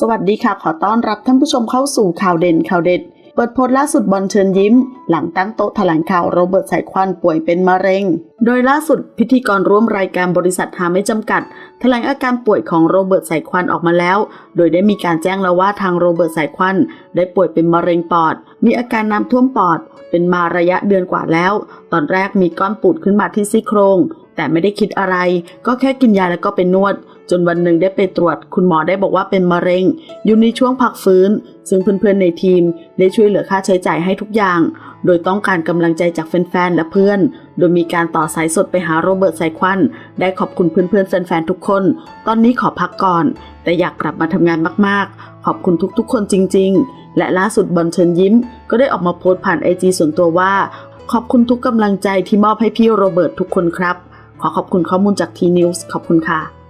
สวัสดีค่ะ ขอต้อนรับท่านผู้ชมเข้าสู่ข่าวเด่นข่าวเด็ด เปิดโพสต์ล่าสุดบอลเชิญยิ้ม หลังตั้งโต๊ะแถลงข่าวโรเบิร์ตสายควันป่วยเป็นมะเร็ง โดยล่าสุดพิธีกรร่วมรายการบริษัทหาไม่จำกัด แถลงอาการป่วยของโรเบิร์ตสายควันออกมาแล้ว โดยได้มีการแจ้งแล้วว่าทางโรเบิร์ตสายควันได้ป่วยเป็นมะเร็งปอด มีอาการน้ำท่วมปอด เป็นมาระยะเดือนกว่าแล้ว ตอนแรกมีก้อนปูดขึ้นมาที่ซี่โครงแต่ไม่ได้คิดอะไร ก็แค่กินยาแล้วก็ไปนวด จนวันหนึ่งได้ไปตรวจ คุณหมอได้บอกว่าเป็นมะเร็ง อยู่ในช่วงพักฟื้น ซึ่งเพื่อนๆในทีมได้ช่วยเหลือค่าใช้จ่ายให้ทุกอย่าง โดยต้องการกำลังใจจากแฟนๆและเพื่อน โดยมีการต่อสายสดไปหาโรเบิร์ตไซควัน ได้ขอบคุณเพื่อนๆแฟนๆทุกคน ตอนนี้ขอพักก่อน แต่อยากกลับมาทำงานมากๆ ขอบคุณทุกๆ คนจริง ๆ และล่าสุดบอลเชิญยิ้ม ก็ได้ออกมาโพสต์ผ่านไอจีส่วนตัวว่า ขอบคุณทุกกำลังใจที่มอบให้พี่โรเบิร์ตทุกคนครับ ขอขอบคุณข้อมูลจากทีนิวส์ขอบคุณค่ะ